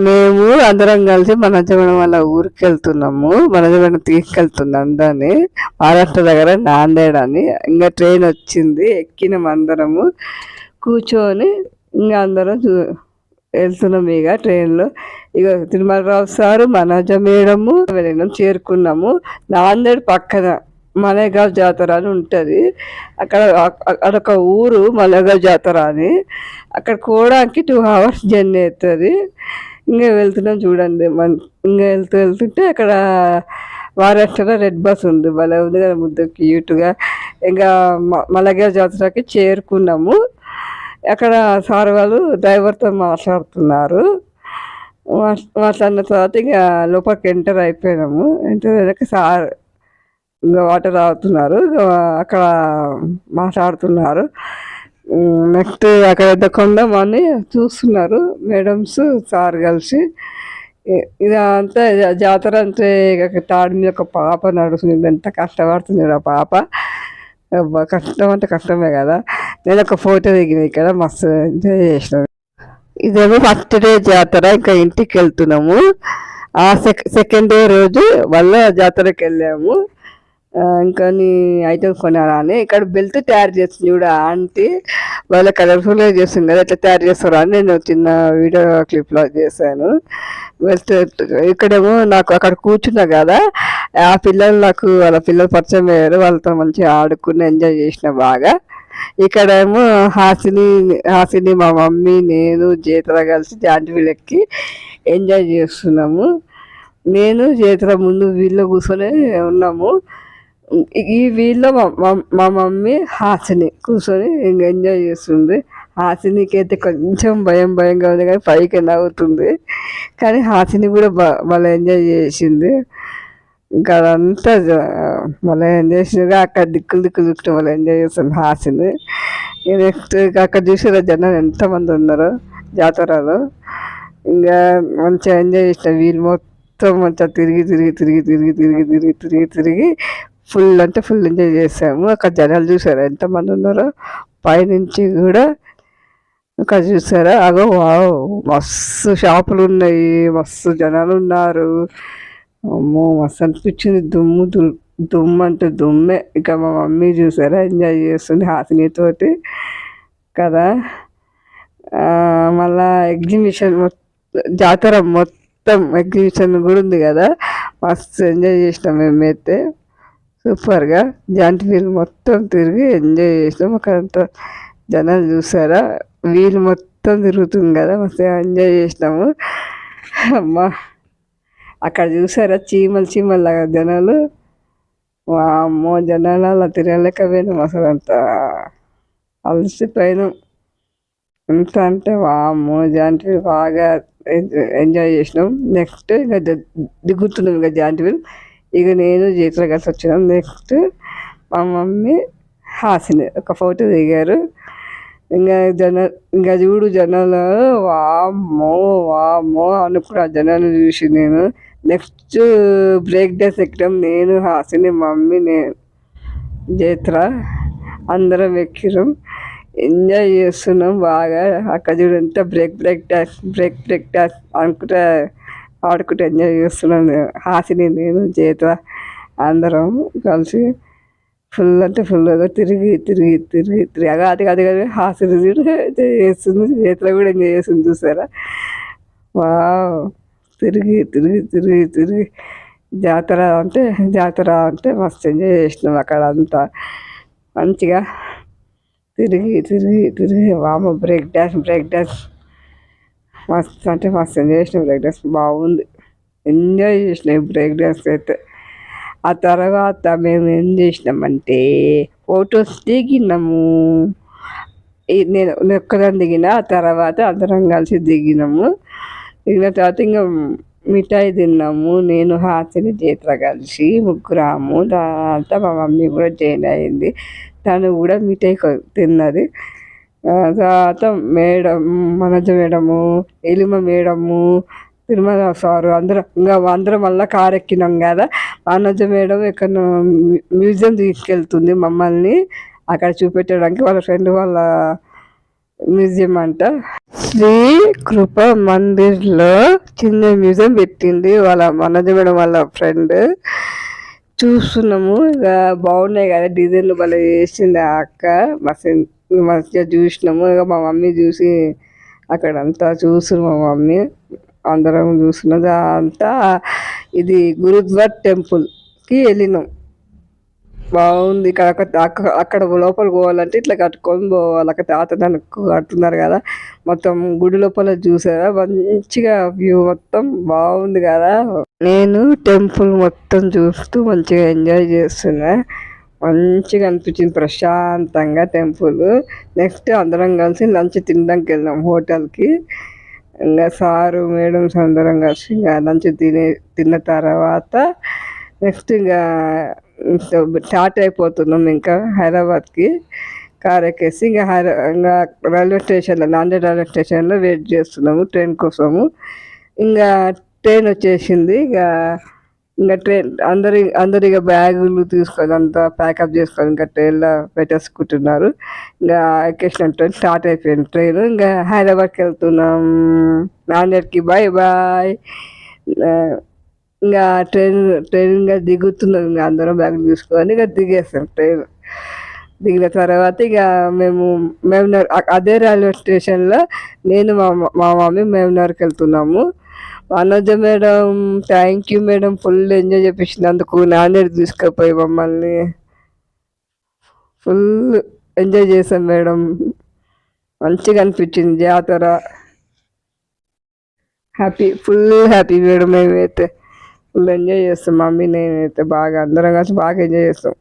మేము అందరం కలిసి మనజమడం వాళ్ళ ఊరికి వెళ్తున్నాము మనజమడం తీసుకెళ్తున్నాం అందరిని. మహారాష్ట్ర దగ్గర నాందేడ్ అని. ఇంకా ట్రైన్ వచ్చింది. ఎక్కినాం అందరము. కూర్చొని ఇంకా అందరం చూ వెళ్తున్నాం ఇక ట్రైన్లో. ఇక తిరుమలరావు సారు మనోజ మేడము వెళ్ళినాం చేరుకున్నాము. నాందేడ్ పక్కన మలేగావ్ జాతర అని ఉంటుంది. అక్కడ అదొక ఊరు మలేగావ్ జాతర అని. అక్కడ కోవడానికి టూ అవర్స్ జర్నీ అవుతుంది ఇంకా వెళ్తున్నాం చూడండి. మన ఇంకా వెళ్తూ వెళ్తుంటే అక్కడ మహారాష్ట్రలో రెడ్ బస్ ఉంది. భలే ఉంది కదా ముద్దు క్యూట్గా. ఇంకా మ- జాతరకి చేరుకున్నాము. అక్కడ సార్ వాళ్ళు డ్రైవర్తో మాట్లాడుతున్నారు. మాట్లాడిన తర్వాత ఇక లోపలికి ఎంటర్ అయిపోయినాము. ఎంటర్ అయ్యాక సార్ ఇంకా వాటర్ తాగుతున్నారు. అక్కడ మాట్లాడుతున్నారు. నెక్స్ట్ అక్కడ పెద్ద అని చూస్తున్నారు మేడమ్స్ సార్ కలిసి. ఇదంతా జాతర అంటే ఇక తాడి మీద ఒక పాప నడుస్తుంది. ఎంత కష్టపడుతుంది ఆ పాప. కష్టం అంటే కష్టమే కదా. నేను ఒక ఫోటో దిగిన ఇక్కడ మస్తు ఎంజాయ్ చేసినాను ఇదేమో ఫస్ట్ డే జాతర ఇంకా ఇంటికి వెళ్తున్నాము. ఆ సెకండ్ డే రోజు మళ్ళీ జాతరకి వెళ్ళాము. ఇంకా నీ కొనాలా అని ఇక్కడ బెల్ట్ తయారు చేస్తుంది చూడ ఆంటీ. వాళ్ళ కలర్ఫుల్గా చేస్తుంది కదా ఇట్లా తయారు చేస్తారు అని నేను చిన్న వీడియో క్లిప్లో చేశాను. బెల్ట్ ఇక్కడేమో నాకు అక్కడ కూర్చున్నా కదా ఆ పిల్లలు నాకు వాళ్ళ పిల్లలు పరిచయం అయ్యారు వాళ్ళతో మంచిగా ఆడుకుని ఎంజాయ్ చేసిన బాగా. ఇక్కడేమో హాసిని హాసిని మా మమ్మీ నేను జీతర కలిసి జాంటి వీళ్ళకి ఎక్కి ఎంజాయ్ చేస్తున్నాము. నేను జీతర ముందు వీళ్ళు కూర్చొని ఉన్నాము. ఈ- వీళ్ళు మా మా మమ్మీ హాసిని కూర్చొని ఇంక ఎంజాయ్ చేస్తుంది. హాసినికి అయితే కొంచెం భయం భయంగా ఉంది కానీ పైకి నవ్వుతుంది. కానీ హాసిని కూడా బాగా ఎంజాయ్ చేసింది. ఇంకా అదంతా జ- ఎంజాయ్ చేసింది. అక్కడ దిక్కులు దిక్కులు దిక్కులు మళ్ళీ ఎంజాయ్ చేస్తుంది హాసిని. నెక్స్ట్ అక్కడ చూసారా జనాలు ఎంతమంది ఉన్నారు జాతరలో. ఇంకా మంచిగా ఎంజాయ్ చేసిన వీళ్ళు మొత్తం మంచిగా తిరిగి తిరిగి తిరిగి తిరిగి తిరిగి తిరిగి తిరిగి తిరిగి ఫుల్ అంటే ఫుల్ ఎంజాయ్ చేసాము. అక్కడ జనాలు చూసారా? ఎంతమంది ఉన్నారో? పైనుంచి కూడా ఇంకా చూసారా? అగో వావ్! మస్తు షాపులు ఉన్నాయి. మస్తు జనాలు ఉన్నారు. అమ్మో మస్తు అనిపించింది. దుమ్ము దుమ్ము అంటే దుమ్మే. ఇక మా మమ్మీ చూసారా? ఎంజాయ్ చేస్తుంది హాసినితోటి. కదా? మళ్ళా ఎగ్జిబిషన్ మొత్తం జాతర మొత్తం ఎగ్జిబిషన్ కూడా ఉంది కదా? మస్తు ఎంజాయ్ చేసినాం మేమైతే. సూపర్గా జాయింట్ వీల్ మొత్తం తిరిగి ఎంజాయ్ చేసినాం అక్కడంతా జనాలు చూసారా? వీల్ మొత్తం తిరుగుతుంది కదా మస్తు ఎంజాయ్ చేసినాము. అమ్మా అక్కడ చూసారా? చీమలు చీమలు లాగా జనాలు. వామ్మో జనాలు అలా తిరగలేకపోయినాం అసలు అంత. అలసిపోయినాం. ఎంత అంటే వామ్మో జాయింట్ బాగా ఎంజాయ్ చేసినాం. నెక్స్ట్ ఇంకా దిగుతున్నాం ఇంకా జాయింట్ వీల్ ఇక నేను జీతులు కలిసి వచ్చినాం. నెక్స్ట్ మా మమ్మీ హాసిని ఒక ఫోటో దిగారు. ఇంకా జన ఇంకా చూడు జనాలు వామ్మో వామ్మో అనుకున్న జనాలు చూసి నేను నెక్స్ట్ బ్రేక్ డాన్స్ ఎక్కడం నేను హాసిని మమ్మీ నేను జేత్ర అందరం ఎక్కినాం. ఎంజాయ్ చేస్తున్నాం బాగా. అక్కడ చూడంతా break break dance break break dance అనుకుంటే ఆడుకుంటూ ఎంజాయ్ చేస్తున్నాను. హాసిని నేను చేత అందరం కలిసి ఫుల్ అంటే ఫుల్గా తిరిగి తిరిగి తిరిగి తిరిగి. అగా అది అది అది హాసిని కూడా ఎంజాయ్ చేస్తుంది. చేతిలో కూడా ఎంజాయ్ చేస్తుంది చూసారా? వావ్! తిరిగి తిరిగి తిరిగి తిరిగి. జాతర అంటే జాతర అంటే మస్తు ఎంజాయ్ చేసినాం అక్కడ అంతా మంచిగా తిరిగి తిరిగి తిరిగి. వామ బ్రేక్ డ్యాన్స్ బ్రేక్ డ్యాన్స్ మస్తు అంటే మస్తు ఎంజాయ్ చేసిన బ్రేక్ డ్యాన్స్ బాగుంది. ఎంజాయ్ చేసినాం బ్రేక్ డ్యాన్స్ అయితే. ఆ తర్వాత మేము ఏం చేసినామంటే ఫొటోస్ దిగినాము. నేను ఒక్కదాన్ని దిగిన ఆ తర్వాత అందరం కలిసి దిగినాము. దిగిన తర్వాత ఇంకా మిఠాయి తిన్నాము. నేను హాసిని చేత కలిసి ముగ్గురాము. తర్వాత మా మమ్మీ కూడా జాయిన్ అయింది. తను కూడా మిఠాయి తిన్నది. తర్వాత మేడం మనజ మేడము ఎలిమ మేడము తిరుమల సారు అందరం ఇంకా అందరం మళ్ళీ కారు ఎక్కినాం కదా. మనజ మేడం ఎక్కడ మ్యూజియం తీసుకెళ్తుంది మమ్మల్ని. అక్కడ చూపెట్టడానికి వాళ్ళ ఫ్రెండ్ వాళ్ళ మ్యూజియం అంట. శ్రీ కృప మందిర్లో చిన్న మ్యూజియం పెట్టింది వాళ్ళ మనజ మేడం వాళ్ళ ఫ్రెండ్. చూస్తున్నాము. ఇక బాగున్నాయి కదా డిజైన్లు భలే చేసింది ఆ అక్క. మస్తు మంచిగా చూసినాము. ఇక మా మమ్మీ చూసి అక్కడ అంతా చూస్తున్నాం మా మమ్మీ. అందరం చూస్తున్నది అంతా ఇది గురుద్వార్ టెంపుల్కి వెళ్ళినాం. బాగుంది. ఇక్కడ అక్కడ లోపల పోవాలంటే ఇట్లా కట్టుకొని పోవాలి. అక్కడ తాత దానికి కట్టున్నారు కదా. మొత్తం గుడి లోపల చూసారా? మంచిగా వ్యూ మొత్తం బాగుంది కదా. నేను టెంపుల్ మొత్తం చూస్తూ మంచిగా ఎంజాయ్ చేస్తున్నా. మంచిగా అనిపించింది. ప్రశాంతంగా టెంపుల్. నెక్స్ట్ అందరం కలిసి లంచ్ తినడానికి వెళ్ళాం హోటల్కి. ఇంకా సారు మేడమ్స్ అందరం కలిసి ఇంకా లంచ్ తినే తిన్న తర్వాత నెక్స్ట్ ఇంకా స్టార్ట్ అయిపోతున్నాం ఇంకా హైదరాబాద్కి. కార్ ఎక్కేసి ఇంకా హైదరా ఇంకా రైల్వే స్టేషన్లో నాందేడ్ రైల్వే స్టేషన్లో వెయిట్ చేస్తున్నాము ట్రైన్ కోసము. ఇంకా ట్రైన్ వచ్చేసింది ఇక ఇంకా ట్రైన్ అందరి అందరు ఇక బ్యాగులు తీసుకొని అంతా ప్యాకప్ చేసుకొని ఇంకా ట్రైన్లో పెట్టేసుకుంటున్నారు. ఇంకా ఎక్కేసిన ట్రైన్ స్టార్ట్ అయిపోయింది ట్రైన్. ఇంకా హైదరాబాద్కి వెళ్తున్నాం. నాందేడ్కి బాయ్ బాయ్ ఇంకా ట్రైన్ ట్రైన్ ఇంకా దిగుతున్నాం ఇంకా అందరం బ్యాగులు తీసుకొని ఇక దిగేస్తాం ట్రైన్. దిగిన తర్వాత ఇక మేము మేమునర్ అదే రైల్వే స్టేషన్లో నేను మా మా మమ్మీ మేమునర్కి వెళ్తున్నాము. Manoja madam thank you madam full enjoy చేపించినందుకు నాన్నని తీసుకుపోయి మమ్మల్ని. ఫుల్ ఎంజాయ్ చేసాం మేడం. మంచిగా అనిపించింది జాతర. హ్యాపీ ఫుల్ హ్యాపీ మేడం మేమైతే. ఫుల్ ఎంజాయ్ చేస్తాం. మమ్మీ నేనైతే బాగా అందరం కలిసి బాగా ఎంజాయ్ చేస్తాం.